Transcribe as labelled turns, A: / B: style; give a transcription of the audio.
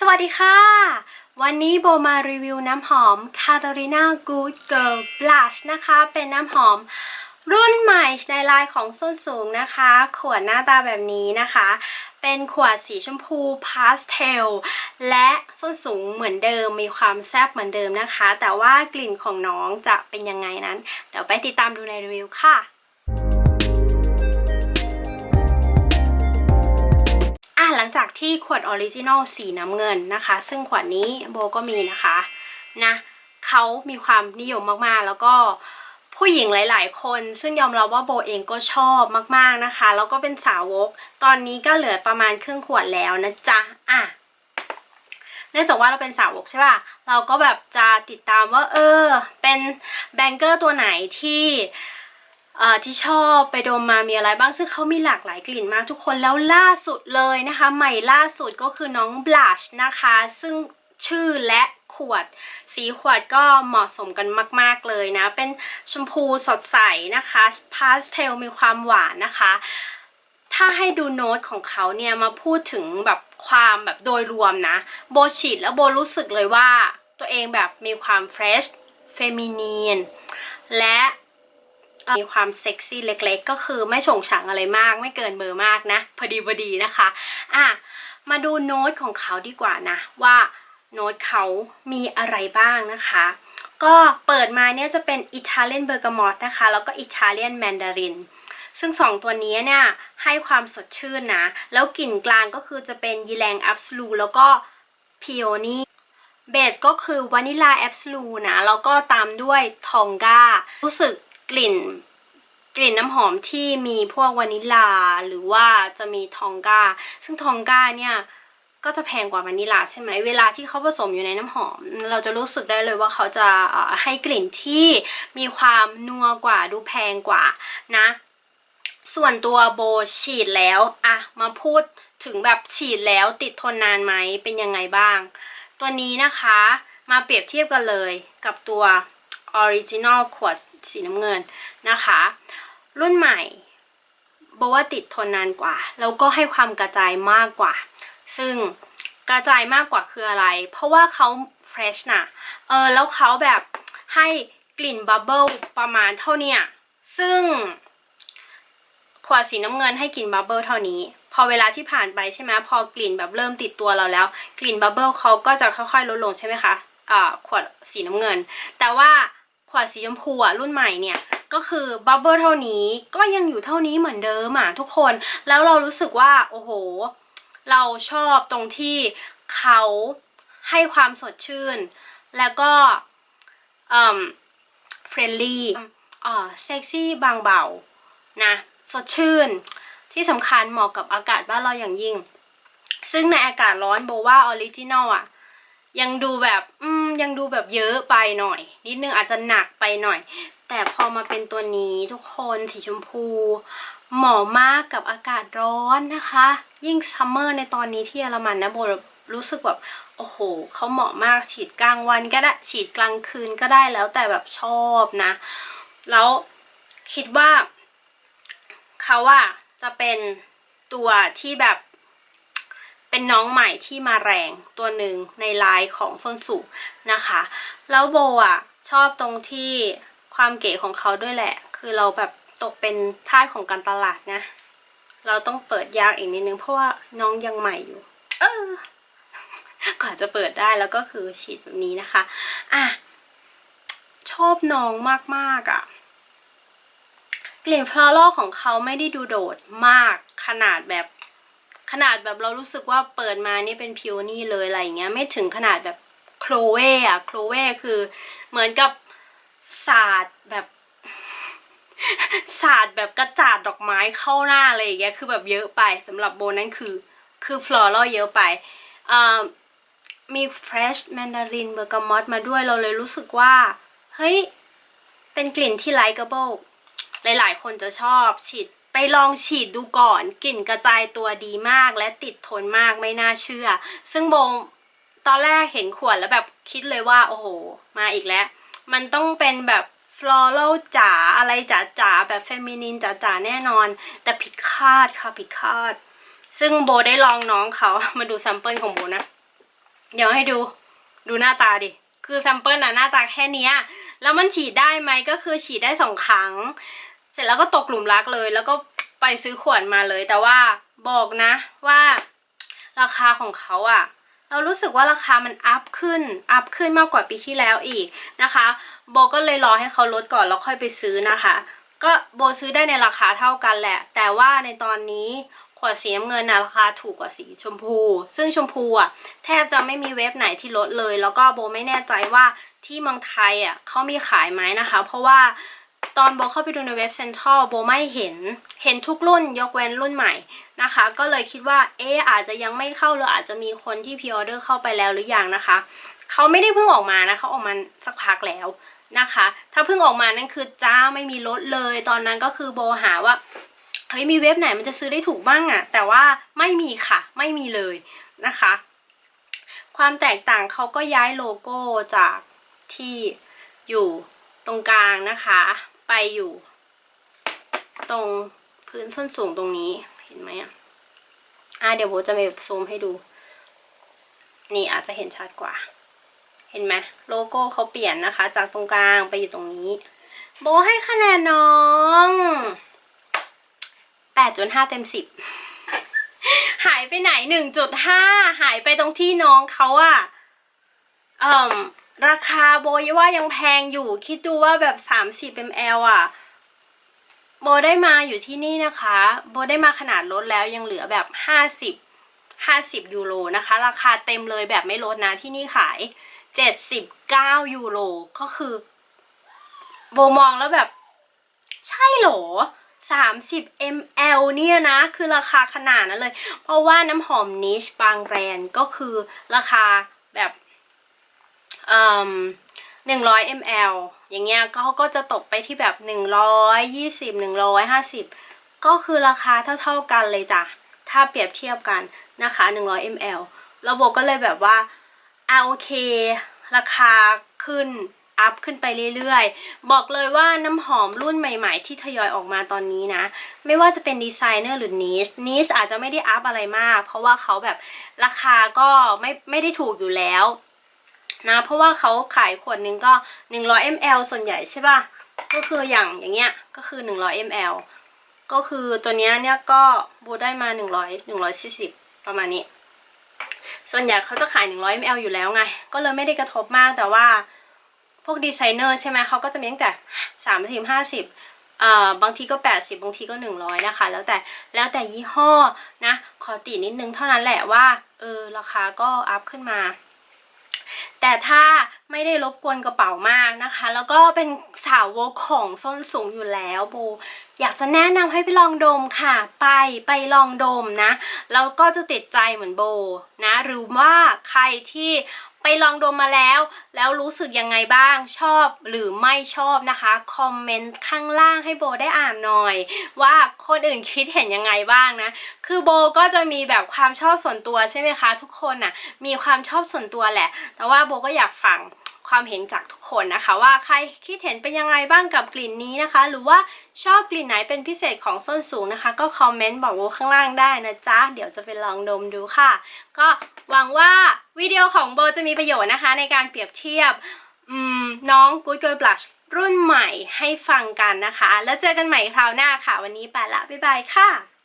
A: สวัสดีค่ะ วันนี้โบมารีวิวน้ำหอม Catalina Good Girl Blush นะคะ เป็นน้ำหอมรุ่นใหม่ในลายของส้นสูงนะคะ ขวดหน้าตาแบบนี้นะคะ เป็นขวดสีชมพูพาสเทล และส้นสูงเหมือนเดิม มีความแซบเหมือนเดิมนะคะ แต่ว่ากลิ่นของน้องจะเป็นยังไงนั้น เดี๋ยวไปติดตามดูในรีวิวค่ะ หลังจากที่ขวดออริจินอลสีน้ำเงินนะคะ ซึ่งขวดนี้โบก็มีนะคะนะเขามีความนิยมมากๆ แล้วก็ผู้หญิงหลาย ๆ คน ซึ่งยอมรับว่าโบเองก็ชอบมากๆนะคะ แล้วก็เป็นสาวก ตอนนี้ก็เหลือประมาณครึ่งขวดแล้วนะจ๊ะอะเนื่องจากว่าเราเป็นสาวกใช่ป่ะ เราก็แบบจะติดตามว่า เออ เป็นแบงเกอร์ตัวไหนที่ ที่ชอบไปดมมามีอะไรบ้างซึ่งเขามีหลากหลายกลิ่นมากทุกคนแล้วล่าสุดเลยนะคะ ใหม่ล่าสุดก็คือน้อง blush นะคะ ซึ่งชื่อและขวด สีขวดก็เหมาะสมกันมาก ๆ เลยนะ เป็นชมพูสดใสนะคะพาสเทลมีความหวานนะคะ ถ้าให้ดูโน้ตของเขาเนี่ยมาพูดถึงแบบความแบบโดยรวมนะ โบฉีดแล้วโบรู้สึกเลยว่าตัวเองแบบมีความเฟรชเฟมินีนและ มีความเซ็กซี่เล็กๆ ก็คือไม่ฉงฉางอะไรมาก ไม่เกินเบอร์มากนะพอดีพอดีนะคะอะมาดูโน้ตของเขาดีกว่านะ ว่าโน้ตเขามีอะไรบ้างนะคะ ก็เปิดมาเนี่ยจะเป็นอิตาเลียนเบอร์กามอตนะคะ แล้วก็อิตาเลียนแมนดารินซึ่งสองตัวนี้เนี่ยให้ความสดชื่นนะ แล้วกลิ่นกลางก็คือจะเป็นยีแรงอัพสลูแล้วก็พิโอนีเบสก็คือวานิลาแอ s สลูนะ แล้วก็ตามด้วยทองการู้สึก กลิ่น กลิ่นน้ำหอมที่มีพวกวานิลาหรือว่าจะมีทองกาซึ่งทองกาเนี่ยก็จะแพงกว่าวานิลาใช่ไหมเวลาที่เขาผสมอยู่ในน้ำหอม เราจะรู้สึกได้เลยว่าเขาจะให้กลิ่นที่มีความนัวกว่าดูแพงกว่านะ ส่วนตัวโบฉีดแล้วอะมาพูดถึงแบบฉีดแล้วติดทนนานไหมเป็นยังไงบ้าง ตัวนี้นะคะมาเปรียบเทียบกันเลยกับตัวออริจินอลขวด สีน้ำเงินนะคะ รุ่นใหม่โบว่าติดทนนานกว่า แล้วก็ให้ความกระจายมากกว่า ซึ่งกระจายมากกว่าคืออะไร เพราะว่าเขาเฟรชนะเออแล้วเขาแบบให้กลิ่นบับเบิลประมาณเท่าเนี้ยซึ่งขวดสีน้ำเงินให้กลิ่นบับเบิลเท่านี้ พอเวลาที่ผ่านไปใช่ไหมพอกลิ่นแบบเริ่มติดตัวเราแล้ว กลิ่นบับเบิลเขาก็จะค่อยๆลดลงใช่ไหมคะอ่าขวดสีน้ำเงิน แต่ว่า วดสีชมพูอะรุ่นใหม่เนี่ยก็คือบับเบิลเท่านี้ก็ยังอยู่เท่านี้เหมือนเดิมอะทุกคนแล้วเรารู้สึกว่าโอ้โห เราชอบตรงที่เขาให้ความสดชื่น แล้วก็อืมเฟรนลี่อ่าเซ็กซี่บางเบานะสดชื่นที่สำคัญเหมาะกับอากาศบ้านเราอย่างยิ่ง ซึ่งในอากาศร้อนโบว่าออริจินอลอะ ยังดูแบบ อืม ยังดูแบบเยอะไปหน่อย นิดนึงอาจจะหนักไปหน่อย แต่พอมาเป็นตัวนี้ทุกคนสีชมพู เหมาะมากกับอากาศร้อนนะคะ ยิ่งซัมเมอร์ในตอนนี้ที่เยอรมันนะโบรู้สึกแบบโอ้โหเขาเหมาะมากฉีดกลางวันก็ได้ฉีดกลางคืนก็ได้แล้วแต่แบบชอบนะ แล้วคิดว่าเขาอะจะเป็นตัวที่แบบ เป็นน้องใหม่ที่มาแรงตัวหนึ่งในไลน์ของส้นสูงนะคะ แล้วโบอะชอบตรงที่ความเก๋ของเขาด้วยแหละ คือเราแบบตกเป็นท่าของการตลาดนะ เราต้องเปิดยากอีกนิดนึง เพราะว่าน้องยังใหม่อยู่ เออก่อนจะเปิดได้แล้วก็คือฉีดแบบนี้นะคะ อะ ชอบน้องมากๆอะ่ะ กลิ่นฟลอรัลของเขาไม่ได้ดูโดดมากขนาดแบบ ขนาดแบบเรารู้สึกว่าเปิดมานี่เป็นพิวนี่เลยอะไรอย่างเงี้ย ไม่ถึงขนาดแบบโคลเวอะโคลเวคือเหมือนกับศาสาดแบบศาสาดแบบกระจาดดอกไม้เข้าหน้าอะไรอย่างเงี้ยคือแบบเยอะไปสำหรับโบนั้นคือ คือฟลอรัลเยอะไปมี fresh mandarin bergamot มาด้วยเราเลยรู้สึกว่า เฮ้ย เป็นกลิ่นที่ likable หลายๆ คนจะชอบฉีด ไปลองฉีดดูก่อนกลิ่นกระจายตัวดีมากและติดทนมากไม่น่าเชื่อ ซึ่งโบตอนแรกเห็นขวดแล้วแบบคิดเลยว่า โอ้โห มาอีกแล้ว มันต้องเป็นแบบฟลอรัลจ๋าอะไรจ๋าจ๋าแบบเฟมินินจ๋าจ๋าแน่นอน แต่ผิดคาดค่ะผิดคาด ซึ่งโบได้ลองน้องเขามาดูแซมเปิลของโบนะ เดี๋ยวให้ดูดูหน้าตาดิ คือแซมเปิลน่ะหน้าตาแค่นี้แล้วมันฉีดได้ไหมก็คือฉีดได้สองครั้ง เสร็จแล้วก็ตกหลุมรักเลย แล้วก็ไปซื้อขวดมาเลย แต่ว่าบอกนะว่าราคาของเขาอะเรารู้สึกว่าราคามันอัพขึ้น อัพขึ้นมากกว่าปีที่แล้วอีกนะคะ โบก็เลยรอให้เขาลดก่อนแล้วค่อยไปซื้อนะคะ ก็โบซื้อได้ในราคาเท่ากันแหละ แต่ว่าในตอนนี้ขวดสีน้ำเงินนะราคาถูกกว่าสีชมพู ซึ่งชมพูอะแทบจะไม่มีเว็บไหนที่ลดเลย แล้วก็โบไม่แน่ใจว่าที่เมืองไทยอะเขามีขายไหมนะคะ เพราะว่า ตอนโบเข้าไปดูในเว็บเซ็นทรัลโบไม่เห็น เห็นทุกรุ่นยกเว้นรุ่นใหม่นะคะ ก็เลยคิดว่าเอออาจจะยังไม่เข้าหรืออาจจะมีคนที่พิออเดอร์เข้าไปแล้วหรืออยังนะคะ เขาไม่ได้เพิ่งออกมานะเขาออกมาสักพักแล้วนะคะ ถ้าเพิ่งออกมานั่นคือจ้าไม่มีลดเลย ตอนนั้นก็คือโบหาว่าเฮ้ยมีเว็บไหนมันจะซื้อได้ถูกบ้างอะแต่ว่าไม่มีค่ะ ไม่มีเลยนะคะ ความแตกต่างเขาก็ย้ายโลโก้จากที่อยู่ตรงกลางนะคะ ไปอยู่ ตรงพื้นส้นสูงตรงนี้เห็นไหมอะอะเดี๋ยวโบจะไปซูมให้ดู นี่อาจจะเห็นชัดกว่า เห็นไหมโลโก้เขาเปลี่ยนนะคะ จากตรงกลางไปอยู่ตรงนี้ โบให้คะแนนน้องแปดจุดห้าเต็มสิบหายไปไหนหนึ่งจุดห้าหายไปตรงที่น้องเขาอะเอ่ม ราคาโบยว่ายังแพงอยู่คิดดูว่าแบบสามสิบ ml อะโบได้มาอยู่ที่นี่นะคะ โบได้มาขนาดลดแล้วยังเหลือแบบห้าสิบ50ยูโรนะคะ ราคาเต็มเลยแบบไม่ลดนะที่นี่ขาย79ยูโรก็คือ โบมองแล้วแบบ ใช่เหรอ30 ml เนี่ยนะ คือราคาขนาดนั้นเลย เพราะว่าน้ำหอมนิชบางแบรนด์ก็คือราคาแบบ เอ่อ100 ml อย่างเงี้ยก็ก็จะตกไปที่แบบ120 150ก็คือราคาเท่า ๆกันเลยจ้ะ ถ้าเปรียบเทียบกันนะคะ100 ml แล้วโบก็เลยแบบว่าเอาโอเค ราคาขึ้นอัพขึ้นไปเรื่อยๆ บอกเลยว่าน้ำหอมรุ่นใหม่ๆ ที่ทยอยออกมาตอนนี้นะ ไม่ว่าจะเป็นดีไซเนอร์หรือนิชนิชอาจจะไม่ได้อัพอะไรมาก เพราะว่าเขาแบบราคาก็ไม่ไม่ได้ถูกอยู่แล้ว นะ เพราะว่าเขาขายขวดนึงก็ 100 ml ส่วนใหญ่ใช่ป่ะ ก็คืออย่างอย่างเงี้ยก็คือ 100 ml ก็คือตัวเนี้ยเนี่ยก็โบได้มาหนึ่งร้อยหนึ่งร้อยสี่สิบประมาณนี้ ส่วนใหญ่เขาจะขายหนึ่งร้อยมลอยู่แล้วไง ก็เลยไม่ได้กระทบมากแต่ว่าพวกดีไซเนอร์ใช่ไหมเขาก็จะมีตั้งแต่สามสิบห้าสิบเอ่อบางทีก็แปดสิบบางทีก็หนึ่งร้อยนะคะ แล้วแต่แล้วแต่ยี่ห้อนะ ขอตินิดนึงเท่านั้นแหละว่าเออราคาก็อัพขึ้นมา แต่ถ้าไม่ได้รบกวนกระเป๋ามากนะคะ แล้วก็เป็นสาวกของส้นสูงอยู่แล้วโบอยากจะแนะนำให้ไปลองดมค่ะ ไปไปลองดมนะ แล้วก็จะติดใจเหมือนโบนะ หรือว่าใครที่ ไปลองดมมาแล้ว แล้วรู้สึกยังไงบ้างชอบหรือไม่ชอบนะคะคอมเมนต์ข้างล่างให้โบได้อ่านหน่อย ว่าคนอื่นคิดเห็นยังไงบ้างนะคือโบก็จะมีแบบความชอบส่วนตัวใช่ไหมคะ ทุกคนน่ะมีความชอบส่วนตัวแหละ แต่ว่าโบก็อยากฟัง ความเห็นจากทุกคนนะคะ ว่าใครคิดเห็นเป็นยังไงบ้างกับกลิ่นนี้นะคะ หรือว่าชอบกลิ่นไหนเป็นพิเศษของส้นสูงนะคะ ก็คอมเมนต์บอกโบข้างล่างได้นะจ๊ะ เดี๋ยวจะไปลองดมดูค่ะ ก็หวังว่าวิดีโอของโบจะมีประโยชน์นะคะ ในการเปรียบเทียบน้อง Good Girl Blush รุ่นใหม่ให้ฟังกันนะคะ แล้วเจอกันใหม่คราวหน้าค่ะ วันนี้ไปละบ๊ายบายค่ะ